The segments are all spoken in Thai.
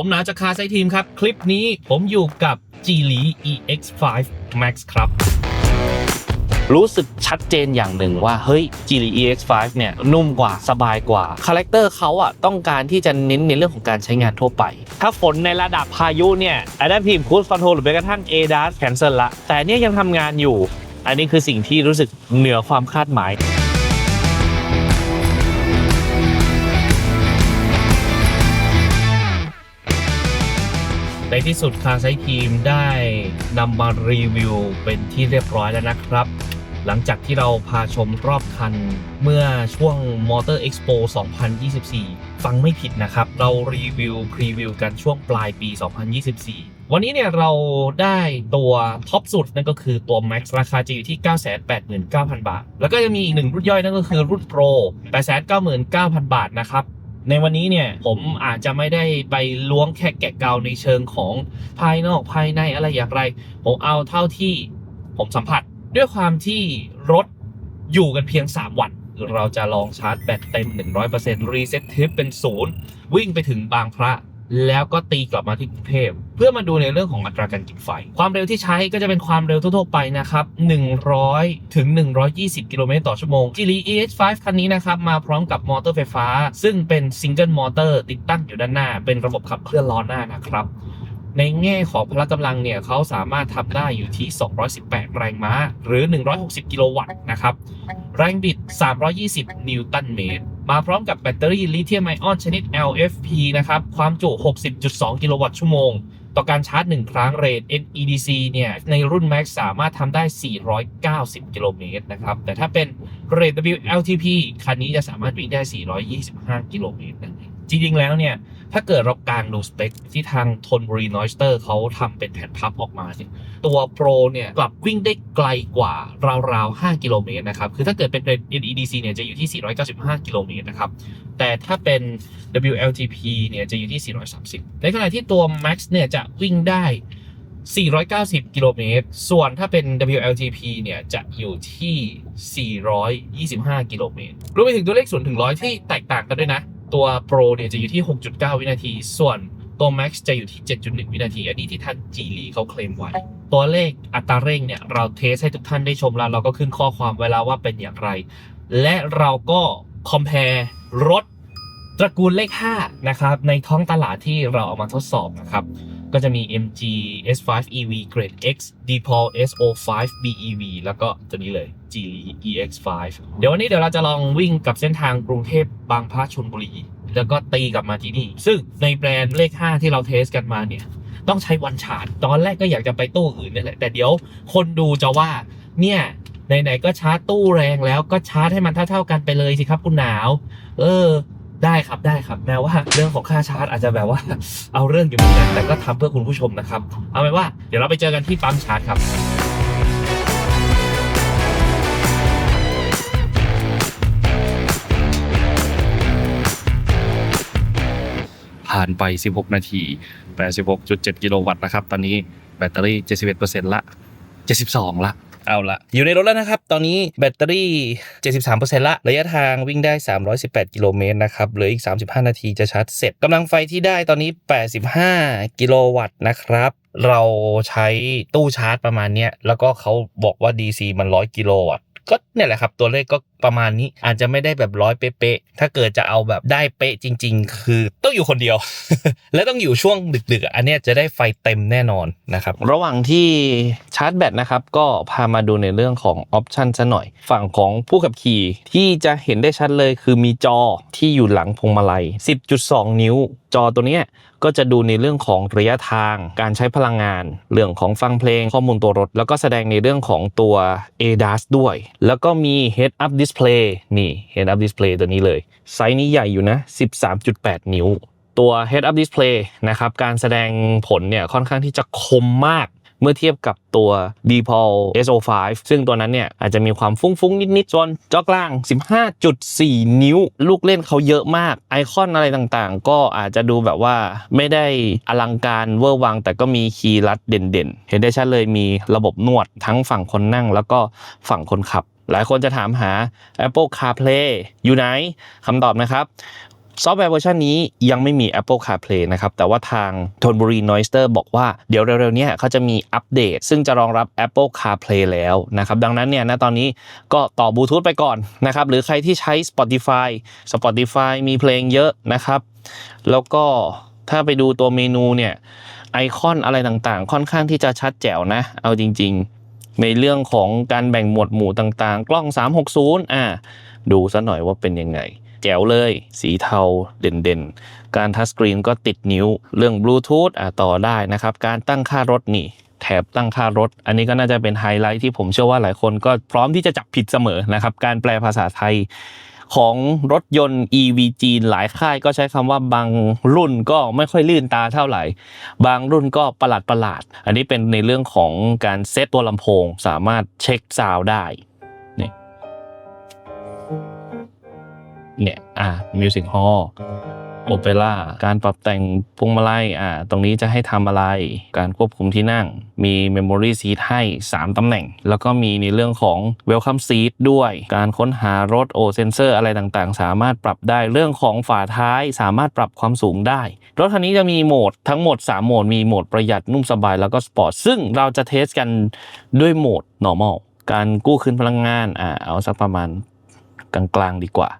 ผมหนาจากคาไซทีมครับ คลิปนี้ผมอยู่กับ g l e EX5 Max ครับ รู้สึกชัดเจนอย่างหนึ่งว่า เฮ้ย g l e EX5 เนี่ย นุ่มกว่าสบายกว่า คาแรคเตอร์เขาอะต้องการที่จะเน้นในเรื่องของการใช้งานทั่วไป ถ้าฝนในระดับพายุเนี่ย Adaptive Cruise Control หรือแม้กระทั่ง ADAS cancel ละ แต่เนี่ยยังทำงานอยู่ อันนี้คือสิ่งที่รู้สึกเหนือความคาดหมาย ในที่สุดคาไซทีมได้นำมารีวิวเป็นที่เรียบร้อยแล้วนะครับ หลังจากที่เราพาชมรอบคันเมื่อช่วง Motor Expo 2024 ฟังไม่ผิดนะครับ เรารีวิวพรีวิวกันช่วงปลายปี 2024 วันนี้เนี่ยเราได้ตัวท็อปสุดนั่นก็คือตัว Max ราคาจะอยู่ที่ 989,000 บาท แล้วก็จะมีอีกหนึ่งรุ่นย่อยนั่นก็คือรุ่น Pro 899,000 บาทนะครับ ในวันนี้เนี่ยผมอาจจะไม่ได้ไปล้วงแค่แกะเกาในเชิงของภายนอกภายในอะไรอย่างไร ผมเอาเท่าที่ผมสัมผัส ด้วยความที่รถอยู่กันเพียง 3 วันเราจะลองชาร์จแบตเต็ม 100%รีเซ็ตทิปเป็นศูนย์วิ่งไปถึงบางพระ แล้วก็ตีกลับมาที่กรุงเทพเพื่อมาดูในเรื่องของอัตราการกินไฟ ความเร็วที่ใช้ก็จะเป็นความเร็วทั่วๆไปนะครับ 100 ถึง 120 กิโลเมตรต่อชั่วโมง g l e EX5 คันนี้นะครับ มาพร้อมกับมอเตอร์ไฟฟ้า ซึ่งเป็นซิงเกิลมอเตอร์ติดตั้งอยู่ด้านหน้า เป็นระบบขับเคลื่อนล้อหน้านะครับในแง่ของพละกำลังเนี่ยเขาสามารถทำได้อยู่ที่ 218 แรงม้า หรือ 160 กิโลวัตต์นะครับ แรงบิด 320 นิวตันเมตร มาพร้อมกับแบตเตอรี่ลิเธียมไอออนชนิด LFP นะครับ ความจุ 60.2 กิโลวัตต์ชั่วโมง ต่อการชาร์จ 1 ครั้งเรท NEDC เนี่ย ในรุ่น Max สามารถทำได้ 490 กิโลเมตรนะครับ แต่ถ้าเป็นเรท WLTP คันนี้จะสามารถวิ่งได้ 425 กิโลเมตรนั่นเอง จริงๆแล้วเนี่ย ถ้าเกิดเรากางดูสเปคที่ทางทนบุรีนอยสเตอร์เขาทำเป็นแผ่นพับออกมาเนี่ยตัวโปรเนี่ยกลับวิ่งได้ไกลกว่าราวๆ 5 กิโลเมตรนะครับ คือถ้าเกิดเป็น EDC เนี่ยจะอยู่ที่ 495 กิโลเมตรนะครับ แต่ถ้าเป็น WLTP เนี่ยจะอยู่ที่ 430 ในขณะที่ตัว Max เนี่ยจะวิ่งได้ 490 กิโลเมตร ส่วนถ้าเป็น WLTP เนี่ยจะอยู่ที่ 425 กิโลเมตร รวมไปถึงตัวเลข0ถึง100 ที่แตกต่างกันด้วยนะ ตัว Pro เนี่ยจะอยู่ที่ 6.9 วินาที ส่วนตัว Max จะอยู่ที่ 7.1 วินาที อันนี้ที่ท่านจีลีเขาเคลมไว้ ตัวเลขอัตราเร่งเนี่ย เราเทสให้ทุกท่านได้ชมแล้ว เราก็ขึ้นข้อความเวลาว่าเป็นอย่างไร และเราก็คอมเพลตรถตระกูลเลข 5 นะครับ ในท้องตลาดที่เราเอามาทดสอบนะครับ ก็จะมี MG S5 EV Grade X Depol SO5 BEV แล้วก็ตัวนี้เลย GEX5 เดี๋ยววันนี้เดี๋ยวเราจะลองวิ่งกับเส้นทางกรุงเทพบางพระชลบุรี แล้วก็ตีกลับมาที่นี่ ซึ่งในแบรนด์เลข 5 ที่เราเทสกันมาเนี่ย ต้องใช้วันชาร์จตอนแรกก็อยากจะไปตู้อื่นนี่แหละ แต่เดี๋ยวคนดูจะว่าเนี่ยไหนๆก็ชาร์จตู้แรงแล้วก็ชาร์จให้มันเท่าๆกันไปเลยสิครับคุณหนาว เออ ได้ครับได้ครับแม้ว่าเรื่องของค่าชาร์จอาจจะแบบว่า เอาเรื่องอยู่เหมือนกันแต่ก็ทำเพื่อคุณผู้ชมนะครับ เอาเป็นว่าเดี๋ยวเราไปเจอกันที่ปั๊มชาร์จครับผ่านไป 16 นาที 86.7 กิโลวัตต์นะครับ ตอนนี้แบตเตอรี่ 71%ละ 72 ละ เอาละอยู่ในรถแล้วนะครับ ตอนนี้แบตเตอรี่ 73%ละ ระยะทางวิ่งได้ 318 กิโลเมตรนะครับเหลืออีก 35 นาทีจะชาร์จเสร็จกำลังไฟที่ได้ตอนนี้ 85 กิโลวัตต์นะครับเราใช้ตู้ชาร์จประมาณเนี้ยแล้วก็เขาบอกว่า DC มัน 100 กิโลวัตต์ก็เนี่ยแหละครับ ตัวเลขก็ประมาณนี้อาจจะไม่ได้แบบร้อยเป๊ะๆถ้าเกิดจะเอาแบบได้เป๊ะจริง ๆ คือต้องอยู่คนเดียว และต้องอยู่ช่วงดึกๆ อันนี้จะได้ไฟเต็มแน่นอนนะครับ ระหว่างที่ชาร์จแบตนะครับ ก็พามาดูในเรื่องของออปชันซะหน่อย ฝั่งของผู้ขับขี่ที่จะเห็นได้ชัดเลย คือมีจอที่อยู่หลังพวงมาลัย 10.2 นิ้ว จอตัวนี้ก็จะดูในเรื่องของระยะทาง การใช้พลังงาน เรื่องของฟังเพลงข้อมูลตัวรถ แล้วก็แสดงในเรื่องของตัว ADAS ด้วย แล้วก็มี Head Up Display Display นี่ Head Up Display ตัวนี้เลย ไซส์นี้ใหญ่อยู่นะ 13.8 นิ้ว ตัว Head Up Display นะครับ การแสดงผลเนี่ยค่อนข้างที่จะคมมากเมื่อเทียบกับตัว d p o l SO5 ซึ่งตัวนั้นเนี่ยอาจจะมีความฟุ้งๆ นิดๆส่วนจอกลาง 15.4 นิ้ว ลูกเล่นเขาเยอะมาก ไอคอนอะไรต่างๆ ก็อาจจะดูแบบว่าไม่ได้อลังการเวอร์วัง แต่ก็มีคีย์ลัดเด่นๆ เห็นได้ชัดเลยมีระบบนวดทั้งฝั่งคนนั่งแล้วก็ฝั่งคนขับ หลายคนจะถามหา Apple CarPlay อยู่ไหนคำตอบนะครับซอฟต์แวร์เวอร์ชันนี้ยังไม่มี Apple CarPlay นะครับ แต่ว่าทางทนบุรี Noister บอกว่าเดี๋ยวเร็วๆนี้เขาจะมีอัปเดต ซึ่งจะรองรับ Apple CarPlay แล้วนะครับ ดังนั้นเนี่ยณตอนนี้ก็ต่อบลูทูธไปก่อนนะครับ หรือใครที่ใช้ Spotify Spotify มีเพลงเยอะนะครับ แล้วก็ถ้าไปดูตัวเมนูเนี่ยไอคอนอะไรต่างๆ ค่อนข้างที่จะชัดแจ๋วนะ เอาจริง ๆ ในเรื่องของการแบ่งหมวดหมู่ต่างๆ กล้อง 360 อ่า ดูซะหน่อยว่าเป็นยังไง แจ๋วเลย สีเทาเด่นๆ การทัชสกรีนก็ติดนิ้ว เรื่องบลูทูธอะต่อได้นะครับ การตั้งค่ารถนี่แถบตั้งค่ารถ อันนี้ก็น่าจะเป็นไฮไลท์ที่ผมเชื่อว่าหลายคนก็พร้อมที่จะจับผิดเสมอนะครับ การแปลภาษาไทย ของรถยนต์ EV จีนหลายค่ายก็ใช้คำว่าบางรุ่นก็ไม่ค่อยลื่นตาเท่าไหร่ บางรุ่นก็ประหลาดประหลาด อันนี้เป็นในเรื่องของการเซตตัวลำโพงสามารถเช็คซาวได้นี่เนี่ยอะมิวสิกฮอล โอเปร่าการปรับแต่งพวงมาลัยอ่าตรงนี้จะให้ทำอะไร การควบคุมที่นั่ง มี Memory Seat ให้ 3ตำแหน่ง แล้วก็มีในเรื่องของ Welcome Seat ด้วย การค้นหารถโอเซนเซอร์อะไรต่างๆ สามารถปรับได้เรื่องของฝาท้ายสามารถปรับความสูงได้ รถคันนี้จะมีโหมดทั้งหมด 3 โหมด มีโหมดประหยัดนุ่มสบายแล้วก็สปอร์ตซึ่งเราจะเทสกันด้วยโหมด normal การกู้คืนพลังงานอ่าเอาสักประมาณกลางๆดีกว่า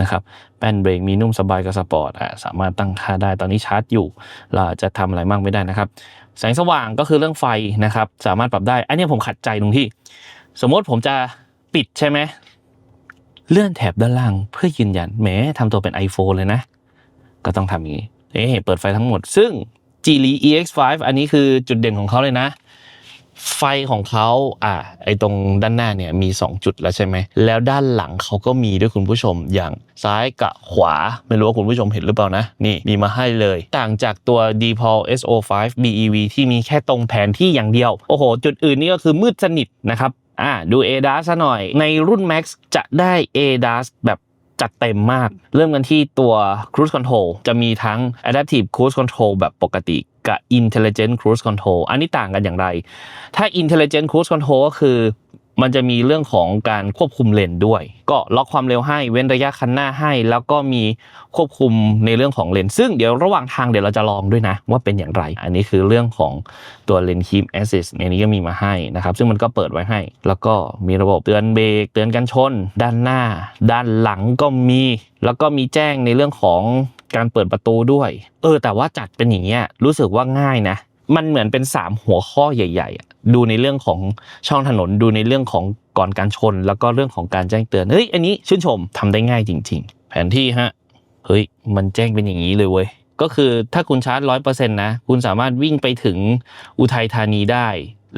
นะครับแป้นเบรกมีนุ่มสบายกับสปอร์ตอะสามารถตั้งค่าได้ตอนนี้ชาร์จอยู่ เราจะทำอะไรมากไม่ได้นะครับ แสงสว่างก็คือเรื่องไฟนะครับ สามารถปรับได้ อันนี้ผมขัดใจตรงที่ สมมติผมจะปิดใช่ไหมเลื่อนแถบด้านล่างเพื่อยืนยันแหมทำตัวเป็น iPhone เลยนะ ก็ต้องทำอย่างนี้เอ๊ะเปิดไฟทั้งหมด ซึ่ง g l e EX5 อันนี้คือจุดเด่นของเขาเลยนะ ไฟของเขาอ่าไอตรงด้านหน้าเนี่ยมี 2 จุดแล้วใช่ไหม แล้วด้านหลังเขาก็มีด้วยคุณผู้ชมอย่างซ้ายกับขวา ไม่รู้ว่าคุณผู้ชมเห็นหรือเปล่านะ นี่มีมาให้เลย ต่างจากตัว d p o l SO5 BEV ที่มีแค่ตรงแผนที่อย่างเดียว โอ้โห จุดอื่นนี่ก็คือมืดสนิทนะครับอ่าดู ADAS ซะหน่อย ในรุ่น Max จะได้ ADAS แบบจัดเต็มมาก เริ่มกันที่ตัว Cruise Control จะมีทั้ง Adaptive Cruise Control แบบปกติ กับ Intelligent Cruise Control อันนี้ต่างกันอย่างไร ถ้า Intelligent Cruise Control ก็คือ มันจะมีเรื่องของการควบคุมเลนด้วย ก็ล็อกความเร็วให้เว้นระยะคันหน้าให้ แล้วก็มีควบคุมในเรื่องของเลนซึ่งเดี๋ยวระหว่างทางเดี๋ยวเราจะลองด้วยนะ ว่าเป็นอย่างไร อันนี้คือเรื่องของตัวเลนคีมแอสซิสในนี้ก็มีมาให้นะครับ ซึ่งมันก็เปิดไว้ให้ แล้วก็มีระบบเตือนเบรกเตือนกันชน ด้านหน้า ด้านหลังก็มี แล้วก็มีแจ้งในเรื่องของการเปิดประตูด้วย เออ แต่ว่าจัดเป็นอย่างเงี้ยรู้สึกว่าง่ายนะ มันเหมือนเป็น3หัวข้อใหญ่ๆดูในเรื่องของช่องถนน ดูในเรื่องของก่อนการชน แล้วก็เรื่องของการแจ้งเตือนเฮ้ยอันนี้ชื่นชมทำได้ง่ายจริง ๆ แผนที่ฮะเฮ้ยมันแจ้งเป็นอย่างนี้เลยเว้ยก็คือถ้าคุณชาร์จร้อยเปอร์เซ็นต์นะคุณสามารถวิ่งไปถึงอุทัยธานีได้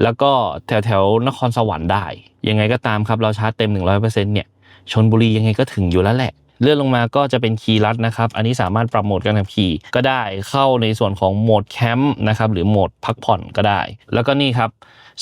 แล้วก็แถวแถวนครสวรรค์ได้ ยังไงก็ตามครับเราชาร์จเต็ม100%เนี่ยชนบุรียังไงก็ถึงอยู่แล้วแหละ เลื่อนลงมาก็จะเป็นคีย์ลัดนะครับ อันนี้สามารถปรับโหมดการขับขี่ก็ได้เข้าในส่วนของโหมดแคมป์นะครับหรือโหมดพักผ่อนก็ได้ แล้วก็นี่ครับ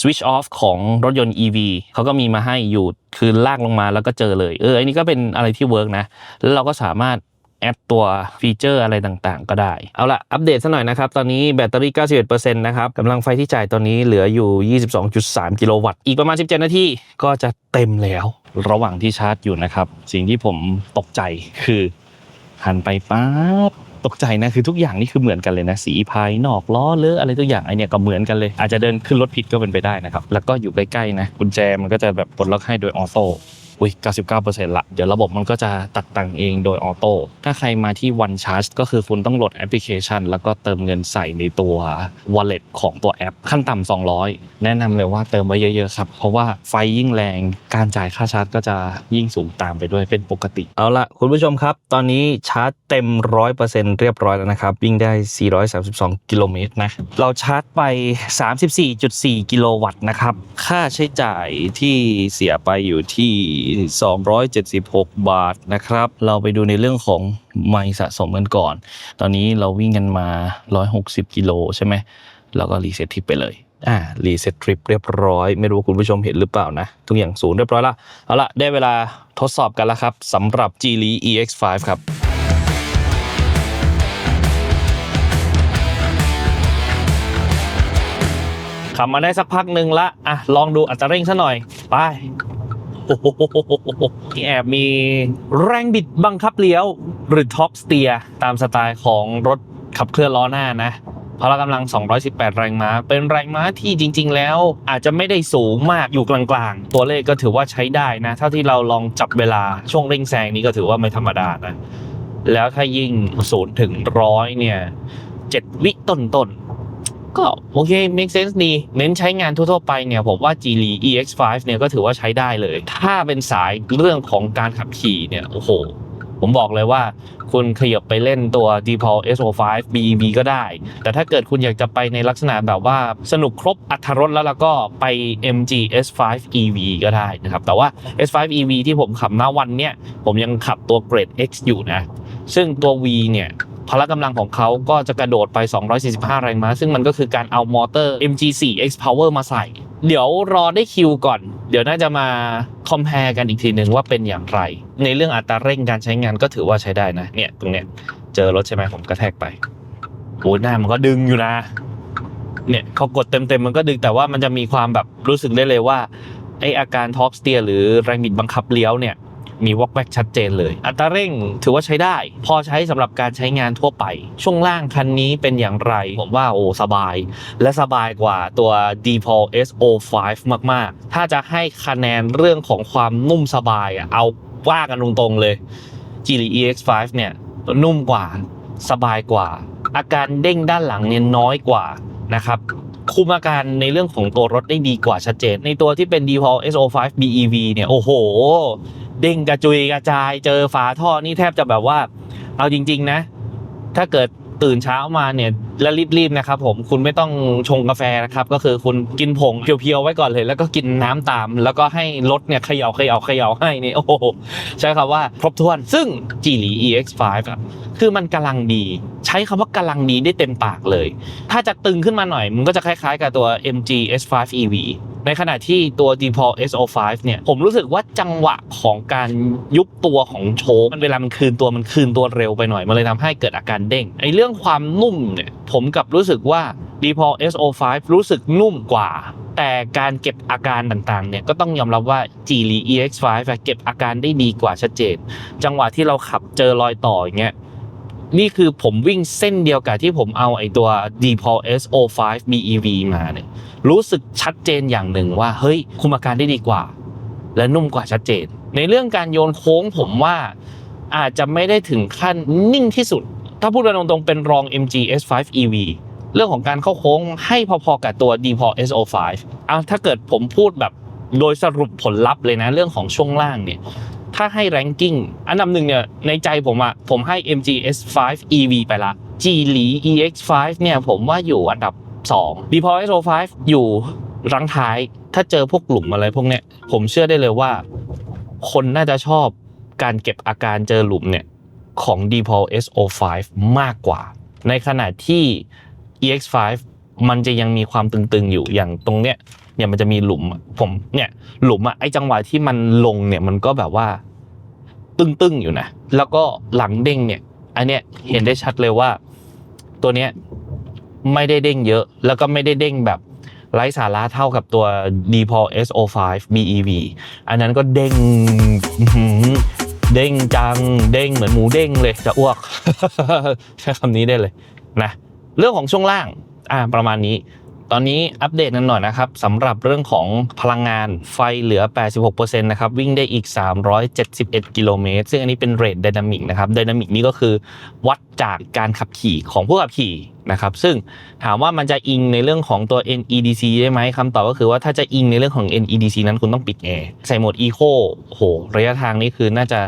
switch off ของรถยนต์ EV เขาก็มีมาให้อยู่คือลากลงมาแล้วก็เจอเลย เอออันนี้ก็เป็นอะไรที่เวิร์กนะ แล้วเราก็สามารถแอดตัวฟีเจอร์อะไรต่างๆ ก็ได้ เอาละอัปเดตซะหน่อยนะครับ ตอนนี้แบตเตอรี่ 91%นะครับกำลังไฟที่จ่ายตอนนี้เหลืออยู่ 22.3 กิโลวัตต์ อีกประมาณ 17 นาทีก็จะเต็มแล้ว ระหว่างที่ชาร์จอยู่นะครับ สิ่งที่ผมตกใจคือหันไปปั๊บตกใจนะคือทุกอย่างนี่คือเหมือนกันเลยนะ สีภายนอกล้อเลอะอะไรทุกอย่างไอเนี่ยก็เหมือนกันเลย อาจจะเดินขึ้นรถผิดก็เป็นไปได้นะครับ แล้วก็อยู่ใกล้ๆนะกุญแจมันก็จะแบบปลดล็อกให้โดยออโต้ อุ้ย99%ละ เดี๋ยวระบบมันก็จะตัดตังเองโดยออโต้ ถ้าใครมาที่ One Charge ก็คือคุณต้องโหลดแอปพลิเคชัน แล้วก็เติมเงินใส่ในตัว wallet ของตัวแอป ขั้นต่ำ200 แนะนำเลยว่าเติมไว้เยอะๆครับ เพราะว่าไฟยิ่งแรง การจ่ายค่าชาร์จก็จะยิ่งสูงตามไปด้วยเป็นปกติ เอาละคุณผู้ชมครับ ตอนนี้ชาร์จเต็ม 100%เรียบร้อยแล้วนะครับ วิ่งได้ 432 กิโลเมตรนะ เราชาร์จไป 34.4 กิโลวัตต์นะครับ ค่าใช้จ่ายที่เสียไปอยู่ที่276 บาทนะครับ เราไปดูในเรื่องของไมล์สะสมกันก่อน ตอนนี้เราวิ่งกันมา 160 กิโลใช่ไหมแล้วก็รีเซ็ตทริปไปเลยอ่ารีเซ็ตทริปเรียบร้อย ไม่รู้ว่าคุณผู้ชมเห็นหรือเปล่านะ ทุกอย่างศูนย์เรียบร้อยละเอาละได้เวลาทดสอบกันแล้วครับสำหรับ g l e EX5 ครับขับมาได้สักพักหนึ่งละอะลองดูอัตราเร่งซะหน่อย ไป ที่แอบมีแรงบิดบังคับเลี้ยว หรือท็อปสเตียตามสไตล์ของรถขับเคลื่อนล้อหน้านะพละกำลัง 218 แรงม้า เป็นแรงม้าที่จริง ๆ แล้วอาจจะไม่ได้สูงมากอยู่กลางๆ ตัวเลขก็ถือว่าใช้ได้นะ เท่าที่เราลองจับเวลาช่วงเร่งแซงนี้ก็ถือว่าไม่ธรรมดานะ แล้วถ้ายิ่งศูนย์ถึงร้อยเนี่ยเจ็ดวิต้นๆ ก็โอเค make sense ดี เน้นใช้งานทั่ว ๆ ไปเนี่ย ผมว่า g l e EX5 เนี่ยก็ถือว่าใช้ได้เลย ถ้าเป็นสายเรื่องของการขับขี่เนี่ย โอ้โห ผมบอกเลยว่า คุณขยับไปเล่นตัว d p o l SO5 BEV ก็ได้ แต่ถ้าเกิดคุณอยากจะไปในลักษณะแบบว่าสนุกครบอัตรรสแล้วแล้วก็ไป MG S5 EV ก็ได้นะครับ แต่ว่า S5 EV ที่ผมขับณวันเนี้ยผมยังขับตัวเกรด X อยู่นะ ซึ่งตัว V เนี่ย พละกำลังของเขาก็จะกระโดดไป 245 แรงม้า ซึ่งมันก็คือการเอามอเตอร์ MG4 X Power มาใส่ เดี๋ยวรอได้คิวก่อน เดี๋ยวน่าจะมาคอม p พ r e กันอีกทีหนึ่งว่าเป็นอย่างไร ในเรื่องอัตราเร่งการใช้งานก็ถือว่าใช้ได้นะ เนี่ยตรงเนี้ยเจอรถใช่ไหมผมกระแทกไปโอ้ยหน้ามันก็ดึงอยู่นะ เนี่ยเขากดเต็มๆมันก็ดึงแต่ว่ามันจะมีความแบบรู้สึกได้เลยว่าไออาการท็อปสเตียหรือแรงบิดบังคับเลี้ยวเนี่ย มีวอกแวกชัดเจนเลย อัตราเร่งถือว่าใช้ได้ พอใช้สำหรับการใช้งานทั่วไป ช่วงล่างคันนี้เป็นอย่างไร ผมว่าโอ้สบาย และสบายกว่าตัว d p o l SO5 มาก ๆ ถ้าจะให้คะแนนเรื่องของความนุ่มสบายอะเอาว่ากันตรงๆเลย g l e EX5 เนี่ยนุ่มกว่าสบายกว่า อาการเด้งด้านหลังเนี่ยน้อยกว่านะครับคุมอาการในเรื่องของตัวรถได้ดีกว่าชัดเจน ในตัวที่เป็น d p o l SO5 BEV เนี่ย โอ้โห เด้งกระจุยกระจาย เจอฝาท่อนี่แทบจะแบบว่า เอาจริง ๆ นะ ถ้าเกิดตื่นเช้ามาเนี่ยแล้วรีบๆนะครับผมคุณไม่ต้องชงกาแฟนะครับ ก็คือคุณกินผงเพียวๆไว้ก่อนเลย แล้วก็กินน้ำตาม แล้วก็ให้รถเนี่ยเขย่าเขย่าเขย่าให้นี่โอ้โหใช้คำว่าครบถ้วน ซึ่ง g ี e EX5 อะคือมันกำลังดี ใช้คำว่ากำลังดีได้เต็มปากเลย ถ้าจะตึงขึ้นมาหน่อย มันก็จะคล้ายๆกับตัว MG S5 EV ในขณะที่ตัว d p o l SO5 เนี่ยผมรู้สึกว่าจังหวะของการยุบตัวของโชคมันเวลามันคืนตัวมันคืนตัวเร็วไปหน่อยมันเลยทำให้เกิดอาการเด้งไอ้เรื่องความนุ่มเนี่ยผมกับรู้สึกว่า d p o l SO5 รู้สึกนุ่มกว่า แต่การเก็บอาการต่างๆเนี่ยก็ต้องยอมรับว่า g l e EX5 เก็บอาการได้ดีกว่าชัดเจน จังหวะที่เราขับเจอรอยต่ออย่างเงี้ย นี่คือผมวิ่งเส้นเดียวกับที่ผมเอาไอ้ตัว d p o l SO5 BEV มาเนี่ยรู้สึกชัดเจนอย่างหนึ่งว่า เฮ้ย คุมอาการได้ดีกว่า และนุ่มกว่าชัดเจน ในเรื่องการโยนโค้งผมว่าอาจจะไม่ได้ถึงขั้นนิ่งที่สุด ถ้าพูดกันตรงๆเป็นรอง MG S5 EV เรื่องของการเข้าโค้งให้พอๆกับตัว d p o l SO5 เอาถ้าเกิดผมพูดแบบโดยสรุปผลลัพธ์เลยนะเรื่องของช่วงล่างเนี่ย ถ้าให้ ranking อันดับหนึ่งเนี่ยในใจผมอะผมให้ MG S5 EV ไปละ g l e EX5 เนี่ยผมว่าอยู่อันดับ 2 d p o l SO5 อยู่รังท้าย ถ้าเจอพวกกลุ่มอะไรพวกเนี้ยผมเชื่อได้เลยว่า คนน่าจะชอบการเก็บอาการเจอหลุมเนี่ยของ d p o l SO5 มากกว่า ในขณะที่ EX5 มันจะยังมีความตึงๆอยู่อย่างตรงเนี้ยเนี่ยมันจะมีหลุมผมเนี่ยหลุมอะไอจังหวะที่มันลงเนี่ยมันก็แบบว่า ตึงๆอยู่นะ แล้วก็หลังเด้งเนี่ย อันเนี้ยเห็นได้ชัดเลยว่า ตัวเนี้ยไม่ได้เด้งเยอะ แล้วก็ไม่ได้เด้งแบบไร้สาระเท่ากับตัว d p o l SO5 BEV อันนั้นก็เด้งเด้งจัง เด้งเหมือนหมูเด้งเลยจะอ้วก ใช้คำนี้ได้เลยนะ เรื่องของช่วงล่าง อ่าประมาณนี้ ตอนนี้อัปเดตกันหน่อยนะครับสำหรับเรื่องของพลังงานไฟเหลือ 86%นะครับวิ่งได้อีก 371 กิโลเมตร ซึ่งอันนี้เป็นเรทไดนามิกนะครับไดนามิกนี่ก็คือวัดจากการขับขี่ของผู้ขับขี่นะครับซึ่งถามว่ามันจะอิงในเรื่องของตัว NEDC ได้ไหมคำตอบก็คือว่าถ้าจะอิงในเรื่องของ NEDC นั้นคุณต้องปิดแอร์ใส่โหมด Eco โอ้โหระยะทางนี้คือน่าจะ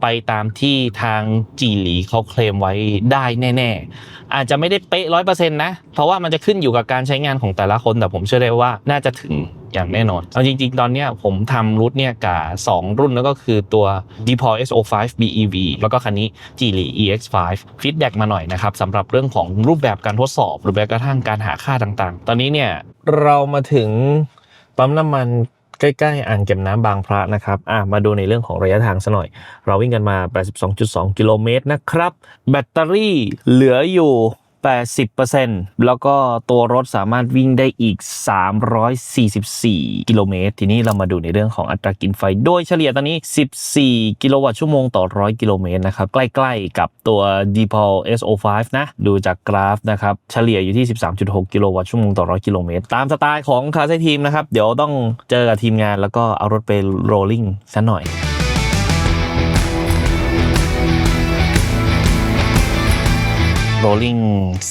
ไปตามที่ทางจีหลีเขาเคลมไว้ได้แน่ๆ อาจจะไม่ได้เป๊ะร้อยเปอร์เซ็นต์นะ เพราะว่ามันจะขึ้นอยู่กับการใช้งานของแต่ละคน แต่ผมเชื่อได้ว่าน่าจะถึงอย่างแน่นอน เอาจริงๆ ตอนเนี้ยผมทำรูทเนี่ยกับ 2 รุ่นแล้วก็คือตัว d p o SO5 BEV แล้วก็คันนี้ g l e EX5 ฟีดแบ็กมาหน่อยนะครับสำหรับเรื่องของรูปแบบการทดสอบ หรือแม้กระทั่งการหาค่าต่างๆ ตอนนี้เนี่ยเรามาถึงปั๊มน้ำมัน ใกล้ๆอ่างเก็บน้ำบางพระนะครับอะมาดูในเรื่องของระยะทางซะหน่อย เราวิ่งกันมา 82.2 กิโลเมตรนะครับ แบตเตอรี่เหลืออยู่ 80%แล้วก็ตัวรถสามารถวิ่งได้อีก 344 กิโลเมตร ทีนี้เรามาดูในเรื่องของอัตรากินไฟ โดยเฉลี่ยตอนนี้ 14 กิโลวัตต์ชั่วโมงต่อ 100 กิโลเมตรนะครับ ใกล้ๆกับตัว d p o l SO5 นะ ดูจากกราฟนะครับ เฉลี่ยอยู่ที่ 13.6 กิโลวัตต์ชั่วโมงต่อ 100 กิโลเมตร ตามสไตล์ของคาร์ไซทีมนะครับ เดี๋ยวต้องเจอกับทีมงานแล้วก็เอารถไปโรลลิ่งซะหน่อย โรลลิ่ง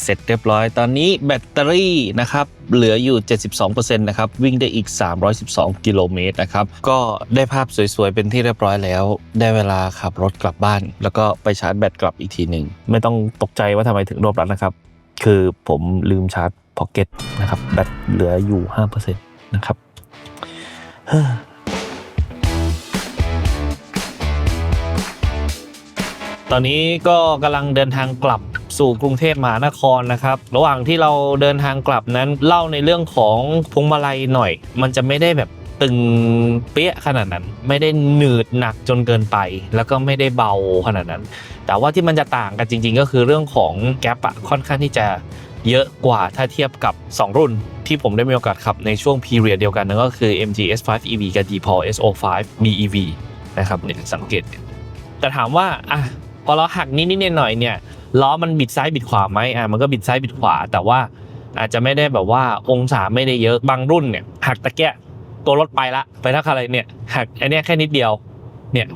เสร็จเรียบร้อย ตอนนี้แบตเตอรี่นะครับ เหลืออยู่ 72%นะครับ วิ่งได้อีก 312 กิโลเมตรนะครับ ก็ได้ภาพสวยๆ เป็นที่เรียบร้อยแล้ว ได้เวลาขับรถกลับบ้าน แล้วก็ไปชาร์จแบตกลับอีกทีหนึ่ง ไม่ต้องตกใจว่าทำไมถึงรวบรัดนะครับ คือผมลืมชาร์จพ็อกเก็ตนะครับ แบตเหลืออยู่ 5%นะครับตอนนี้ก็กำลังเดินทางกลับ สู่กรุงเทพมหานครนะครับ ระหว่างที่เราเดินทางกลับนั้นเล่าในเรื่องของพวงมาลัยหน่อย มันจะไม่ได้แบบตึงเปี้ยขนาดนั้น ไม่ได้หนืดหนักจนเกินไป แล้วก็ไม่ได้เบาขนาดนั้น แต่ว่าที่มันจะต่างกันจริง ๆ ก็คือเรื่องของแก๊ปอะค่อนข้างที่จะเยอะกว่าถ้าเทียบกับ 2 รุ่นที่ผมได้มีโอกาสขับในช่วงพีเรียดเดียวกันนั่นก็คือ MG S5 EV กับ D-Pol SO5 BEV นะครับเนี่ยสังเกต แต่ถามว่าอะพอเราหักนิดๆหน่อยๆเนี่ย ล้อมันบิดซ้ายบิดขวาไหมอ่ามันก็บิดซ้ายบิดขวา แต่ว่าอาจจะไม่ได้แบบว่าองศาไม่ได้เยอะบางรุ่นเนี่ยหักตะแกะตัวรถไปละไปทักอะไรเนี่ยหักอันเนี้ยแค่นิดเดียวเนี่ย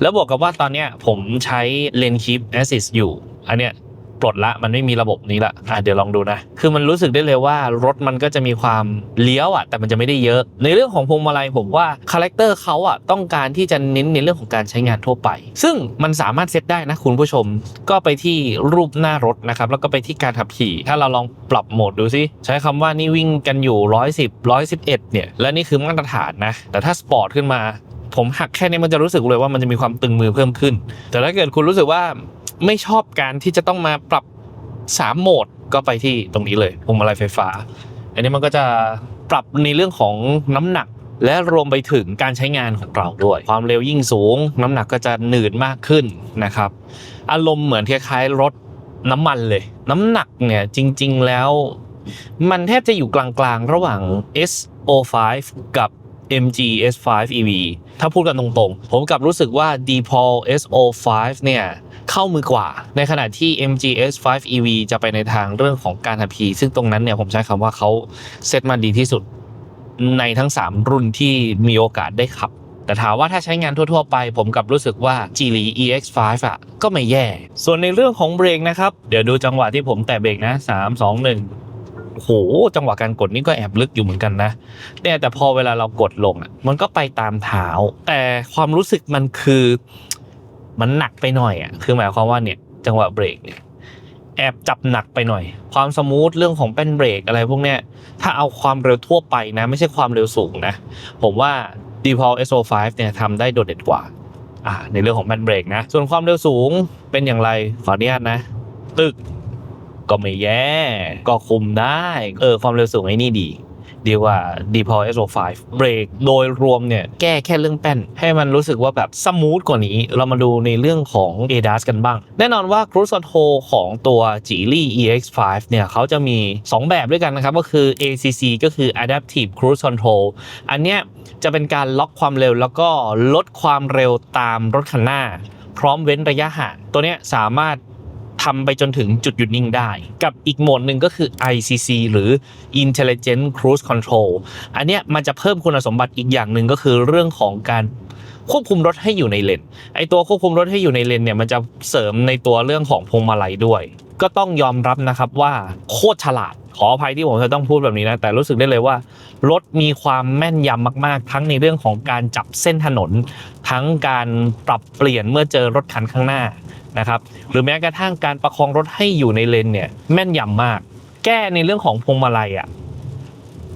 แล้วบวกกับว่าตอนเนี้ยผมใช้เลนคีปแอสซิสอยู่อันเนี้ย ปลดละมันไม่มีระบบนี้ละอะเดี๋ยวลองดูนะ คือมันรู้สึกได้เลยว่ารถมันก็จะมีความเลี้ยวอะ แต่มันจะไม่ได้เยอะ ในเรื่องของพวงมาลัยผมว่าคาแรคเตอร์เขาอะต้องการที่จะเน้นในเรื่องของการใช้งานทั่วไป ซึ่งมันสามารถเซตได้นะคุณผู้ชม ก็ไปที่รูปหน้ารถนะครับ แล้วก็ไปที่การขับขี่ ถ้าเราลองปรับโหมดดูซิใช้คำว่านี่วิ่งกันอยู่ 110 111 เนี่ย และนี่คือมาตรฐานนะ แต่ถ้าสปอร์ตขึ้นมาผมหักแค่นี้มันจะรู้สึกเลยว่ามันจะมีความตึงมือเพิ่มขึ้น แต่ถ้าเกิดคุณรู้สึกว่า ไม่ชอบการที่จะต้องมาปรับสามโหมดก็ไปที่ตรงนี้เลยพวงมาลัยไฟฟ้า อันนี้มันก็จะปรับในเรื่องของน้ำหนักและรวมไปถึงการใช้งานของเราด้วย ความเร็วยิ่งสูง น้ำหนักก็จะหนืดมากขึ้นนะครับ อารมณ์เหมือนคล้ายๆรถน้ำมันเลย น้ำหนักเนี่ยจริง ๆแล้ว มันแทบจะอยู่กลางๆ ระหว่าง SO5 กับ MG S5 EV ถ้าพูดกันตรงๆ ผมกลับรู้สึกว่า D-Pol SO5 เนี่ยเข้ามือกว่า ในขณะที่ MG S5 EV จะไปในทางเรื่องของการขับขี่ซึ่งตรงนั้นเนี่ยผมใช้คำว่าเขาเซตมาดีที่สุดในทั้ง 3 รุ่นที่มีโอกาสได้ขับแต่ถามว่าถ้าใช้งานทั่ว ๆ ไป ผมกับรู้สึกว่า g l e EX5 อะ ก็ไม่แย่ ส่วนในเรื่องของเบรกนะครับ เดี๋ยวดูจังหวะที่ผมแตะเบรกนะ 3 2 1 โหจังหวะการกดนี่ก็แอบลึกอยู่เหมือนกันนะเนี่ยแต่พอเวลาเรากดลงอะมันก็ไปตามเท้า แต่ความรู้สึกมันคือมันหนักไปหน่อยอะคือหมายความว่าเนี่ยจังหวะเบรกเนี่ยแอบจับหนักไปหน่อย ความสมูทเรื่องของแป้นเบรกอะไรพวกเนี้ยถ้าเอาความเร็วทั่วไปนะ ไม่ใช่ความเร็วสูงนะ ผมว่า d e p o l SO5 เนี่ยทำได้โดดเด่นกว่าอ่าในเรื่องของแป้นเบรกนะ ส่วนความเร็วสูงเป็นอย่างไรขออนุญาตนะ ตึก ก็ไม่แย่ ก็คุมได้ เออ ความเร็วสูงไอ้นี่ดี ดีกว่า d e p o l SO5 เบรกโดยรวมเนี่ย แก้แค่เรื่องแป้น ให้มันรู้สึกว่าแบบสมูทกว่านี้ เรามาดูในเรื่องของ ADAS กันบ้าง แน่นอนว่า Cruise Control ของตัว Geely EX5 เนี่ยเขาจะมี 2 แบบด้วยกันนะครับ ก็คือ ACC ก็คือ Adaptive Cruise Control อันเนี้ยจะเป็นการล็อกความเร็วแล้วก็ลดความเร็วตามรถคันหน้า พร้อมเว้นระยะห่างตัวเนี้ยสามารถ ทำไปจนถึงจุดหยุดนิ่งได้ กับอีกโหมดหนึ่งก็คือ ICC หรือ Intelligent Cruise Control อันเนี้ยมันจะเพิ่มคุณสมบัติอีกอย่างหนึ่งก็คือเรื่องของการควบคุมรถให้อยู่ในเลน ไอตัวควบคุมรถให้อยู่ในเลนเนี่ยมันจะเสริมในตัวเรื่องของพวงมาลัยด้วย ก็ต้องยอมรับนะครับว่าโคตรฉลาด ขออภัยที่ผมจะต้องพูดแบบนี้นะ แต่รู้สึกได้เลยว่า รถมีความแม่นยำมาก ๆ ทั้งในเรื่องของการจับเส้นถนน ทั้งการปรับเปลี่ยนเมื่อเจอรถคันข้างหน้านะครับ หรือแม้กระทั่งการประคองรถให้อยู่ในเลนเนี่ยแม่นยำมาก แก้ในเรื่องของพวงมาลัยอะ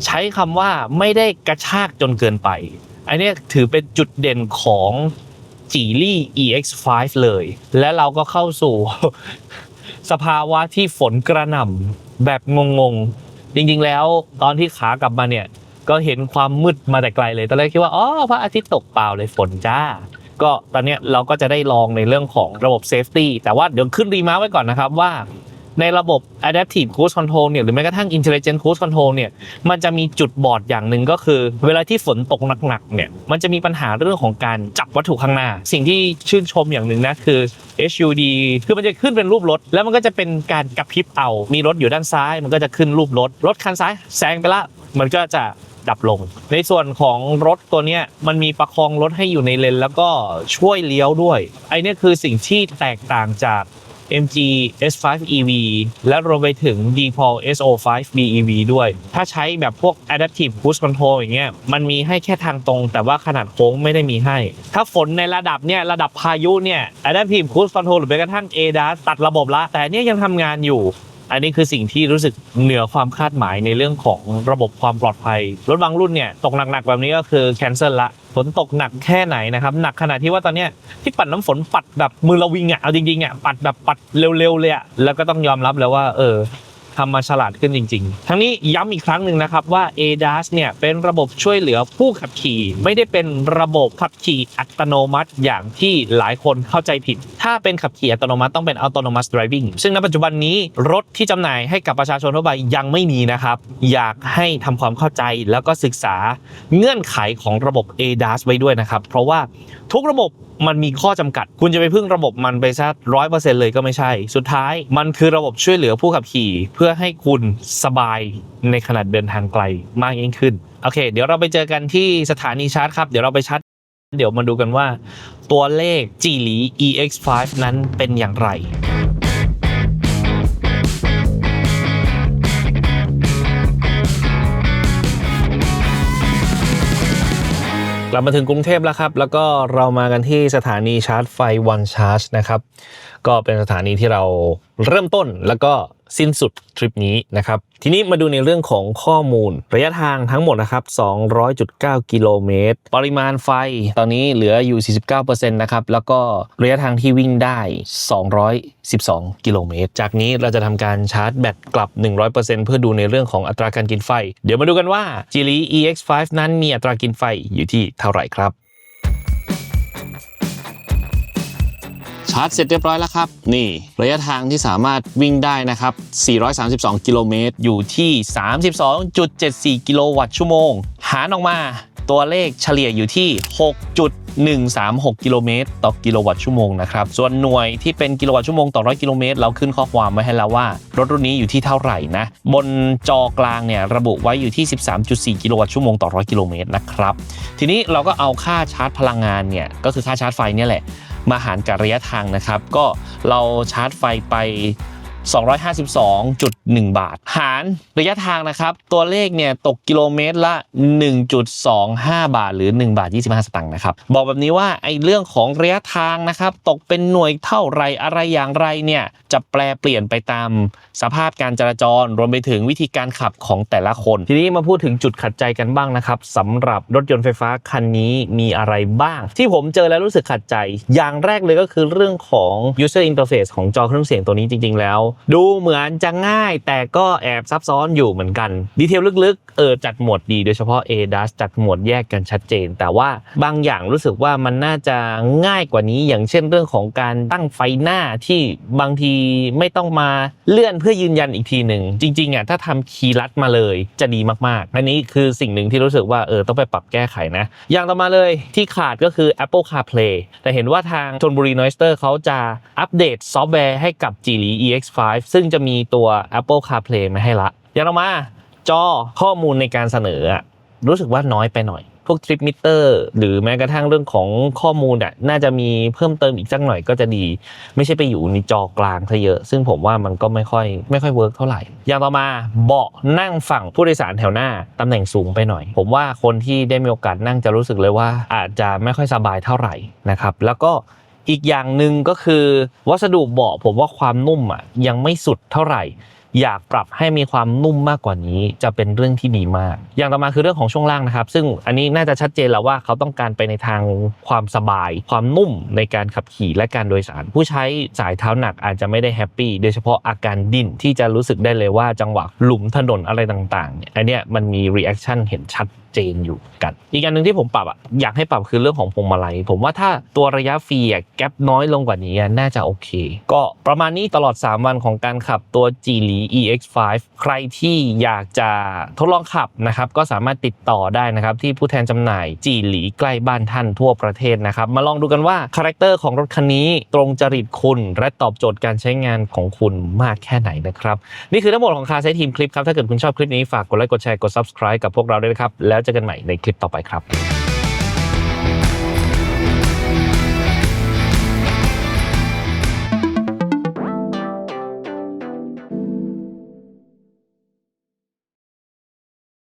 ใช้คำว่าไม่ได้กระชากจนเกินไป อันเนี้ยถือเป็นจุดเด่นของจีลี่ EX5 เลย และเราก็เข้าสู่ สภาวะที่ฝนกระหน่ำแบบงงๆ จริงๆแล้วตอนที่ขากลับมาเนี่ย ก็เห็นความมืดมาแต่ไกลเลยตอนแรกคิดว่าอ๋อพระอาทิตย์ตกเปล่าเลยฝนจ้า ก็ตอนเนี้ยเราก็จะได้ลองในเรื่องของระบบเซฟตี้แต่ว่าเดี๋ยวขึ้นรีมาร์ไว้ก่อนนะครับว่า ในระบบ adaptive cruise control เนี่ยหรือแม้กระทั่ง intelligent cruise control เนี่ยมันจะมีจุดบอดอย่างหนึ่งก็คือ เวลาที่ฝนตกหนักๆเนี่ยมันจะมีปัญหาเรื่องของการจับวัตถุข้างหน้า สิ่งที่ชื่นชมอย่างหนึ่งนะคือ HUD คือมันจะขึ้นเป็นรูปรถ แล้วมันก็จะเป็นการกระพริบเอามีรถอยู่ด้านซ้าย มันก็จะขึ้นรูปรถ รถคันซ้ายแซงไปละมันก็จะดับลง ในส่วนของรถตัวนี้มันมีประคองรถให้อยู่ในเลนแล้วก็ช่วยเลี้ยวด้วยไอเนี้ยคือสิ่งที่แตกต่างจาก MG S5 EV และรวมไปถึง d p o l SO5 BEV ด้วย ถ้าใช้แบบพวก Adaptive Cruise Control อย่างเงี้ย มันมีให้แค่ทางตรง แต่ว่าขนาดโค้งไม่ได้มีให้ ถ้าฝนในระดับเนี่ย ระดับพายุเนี่ย Adaptive Cruise Control หรือแม้กระทั่ง ADAS ตัดระบบละ แต่เนี่ยยังทำงานอยู่ อันนี้คือสิ่งที่รู้สึกเหนือความคาดหมายในเรื่องของระบบความปลอดภัย รถบางรุ่นเนี่ยตกหนักๆแบบนี้ก็คือ cancel ละฝนตกหนักแค่ไหนนะครับหนักขนาดที่ว่าตอนเนี้ยที่ปัดน้ำฝนปัดแบบมือระวิงอะเอาจริงๆอะปัดแบบปัดเร็วๆเลยอะแล้วก็ต้องยอมรับแล้วว่าเออ ทำมาฉลาดขึ้นจริง ๆ ทั้งนี้ย้ำอีกครั้งหนึ่งนะครับว่า ADAS เนี่ยเป็นระบบช่วยเหลือผู้ขับขี่ ไม่ได้เป็นระบบขับขี่อัตโนมัติอย่างที่หลายคนเข้าใจผิด ถ้าเป็นขับขี่อัตโนมัติต้องเป็น autonomous driving ซึ่งณปัจจุบันนี้รถที่จำหน่ายให้กับประชาชนทั่วไปยังไม่มีนะครับ อยากให้ทำความเข้าใจแล้วก็ศึกษาเงื่อนไขของระบบ ADAS ไว้ด้วยนะครับ เพราะว่าทุกระบบมันมีข้อจำกัด คุณจะไปพึ่งระบบมันไปซะร้อยเปอร์เซ็นต์เลยก็ไม่ใช่ สุดท้ายมันคือระบบช่วยเหลือผู้ขับขี่เพื่อให้คุณสบายในขณะเดินทางไกลมากยิ่งขึ้น โอเค เดี๋ยวเราไปเจอกันที่สถานีชาร์จครับ เดี๋ยวเราไปชาร์จ เดี๋ยวมาดูกันว่าตัวเลขจีหลี EX5 นั้นเป็นอย่างไรกลับมาถึงกรุงเทพแล้วครับ แล้วก็เรามากันที่สถานีชาร์จไฟ One Charge นะครับ ก็เป็นสถานีที่เราเริ่มต้นแล้วก็ สิ้นสุดทริปนี้นะครับ ทีนี้มาดูในเรื่องของข้อมูล ระยะทางทั้งหมดนะครับ 200.9 กิโลเมตร ปริมาณไฟตอนนี้เหลืออยู่ 49%นะครับ แล้วก็ระยะทางที่วิ่งได้ 212 กิโลเมตร จากนี้เราจะทำการชาร์จแบตกลับ 100%เพื่อดูในเรื่องของอัตราการกินไฟ เดี๋ยวมาดูกันว่า g l e EX5 นั้นมีอัตรากินไฟอยู่ที่เท่าไหร่ครับ ชาร์จเสร็จเรียบร้อยแล้วครับ นี่ระยะทางที่สามารถวิ่งได้นะครับ 432 กิโลเมตร อยู่ที่ 32.74 กิโลวัตต์ชั่วโมง หารออกมาตัวเลขเฉลี่ยอยู่ที่ 6.136 กิโลเมตรต่อกิโลวัตต์ชั่วโมงนะครับ ส่วนหน่วยที่เป็นกิโลวัตต์ชั่วโมงต่อ100กิโลเมตรเราขึ้นข้อความไว้ให้แล้วว่า รถรุ่นนี้อยู่ที่เท่าไหร่นะ บนจอกลางเนี่ยระบุไว้อยู่ที่ 13.4 กิโลวัตต์ชั่วโมงต่อ100กิโลเมตรนะครับ ทีนี้เราก็เอาค่าชาร์จพลังงานเนี่ยก็คือค่าชาร์จไฟเนี่ยแหละ มาหารกับระยะทางนะครับ ก็เราชาร์จไฟไป 252.1 บาท หารระยะทางนะครับ ตัวเลขเนี่ยตกกิโลเมตรละ 1.25 บาท หรือ 1 บาท 25 สตางค์นะครับ บอกแบบนี้ว่าไอ้เรื่องของระยะทางนะครับ ตกเป็นหน่วยเท่าไรอะไรอย่างไรเนี่ย จะแปลเปลี่ยนไปตามสภาพการจราจร รวมไปถึงวิธีการขับของแต่ละคน ทีนี้มาพูดถึงจุดขัดใจกันบ้างนะครับสำหรับรถยนต์ไฟฟ้าคันนี้มีอะไรบ้าง ที่ผมเจอแล้วรู้สึกขัดใจ อย่างแรกเลยก็คือเรื่องของ user interface ของจอเครื่องเสียงตัวนี้จริง ๆ แล้วดูเหมือนจะง่ายแต่ก็แอบซับซ้อนอยู่เหมือนกัน ดีเทลลึกๆ เออจัดหมวดดีโดยเฉพาะ ADAS จัดหมวดแยกกันชัดเจน แต่ว่าบางอย่างรู้สึกว่ามันน่าจะง่ายกว่านี้ อย่างเช่นเรื่องของการตั้งไฟหน้าที่บางทีไม่ต้องมาเลื่อนเพื่อยืนยันอีกทีหนึ่ง จริงๆอะถ้าทำคีย์ลัดมาเลยจะดีมากๆ อันนี้คือสิ่งหนึ่งที่รู้สึกว่าเออต้องไปปรับแก้ไขนะ อย่างต่อมาเลยที่ขาดก็คือ Apple CarPlay แต่เห็นว่าทางชนบุรี Noister เขาจะอัปเดตซอฟต์แวร์ให้กับ Geely EX5 ซึ่งจะมีตัว Apple CarPlay มาให้ละอย่างต่อมา จอข้อมูลในการเสนอรู้สึกว่าน้อยไปหน่อย พวกทริปมิเตอร์หรือแม้กระทั่งเรื่องของข้อมูลอะน่าจะมีเพิ่มเติมอีกสักหน่อยก็จะดี ไม่ใช่ไปอยู่ในจอกลางซะเยอะ ซึ่งผมว่ามันก็ไม่ค่อยไม่ค่อยเวิร์กเท่าไหร่ อย่างต่อมาเบาะนั่งฝั่งผู้โดยสารแถวหน้า ตำแหน่งสูงไปหน่อย ผมว่าคนที่ได้มีโอกาสนั่งจะรู้สึกเลยว่าอาจจะไม่ค่อยสบายเท่าไหร่นะครับแล้วก็ อีกอย่างหนึ่งก็คือวัสดุเบาะผมว่าความนุ่มอะยังไม่สุดเท่าไหร่ อยากปรับให้มีความนุ่มมากกว่านี้ จะเป็นเรื่องที่ดีมาก อย่างต่อมาคือเรื่องของช่วงล่างนะครับ ซึ่งอันนี้น่าจะชัดเจนแล้วว่าเขาต้องการไปในทางความสบาย ความนุ่มในการขับขี่และการโดยสาร ผู้ใช้สายเท้าหนักอาจจะไม่ได้แฮปปี้โดยเฉพาะอาการดิ้นที่จะรู้สึกได้เลยว่าจังหวะหลุมถนนอะไรต่างๆเนี่ยอันเนี้ยมันมีรีแอคชั่นเห็นชัดเจนอยู่กัน อีกอันหนึ่งที่ผมปรับอะอยากให้ปรับคือเรื่องของพวงมาลัย ผมว่าถ้าตัวระยะฟรีอะแกลน้อยลงกว่านี้น่าจะโอเค ก็ประมาณนี้ตลอด 3 วันของการขับตัว g l e EX5 ใครที่อยากจะทดลองขับนะครับก็สามารถติดต่อได้นะครับที่ผู้แทนจำหน่าย g l e ใกล้บ้านท่านทั่วประเทศนะครับมาลองดูกันว่าคาแรคเตอร์ของรถคันนี้ตรงจริตคุณ และตอบโจทย์การใช้งานของคุณมากแค่ไหนนะครับนี่คือทั้งหมดของคาใช้ทีมคลิปครับถ้าเกิดคุณชอบคลิปนี้ฝากกดไลค์กดแชร์กด subscribe กับพวกเราด้วยนะครับแล้วเจอกันใหม่ในคลิปต่อไปครับ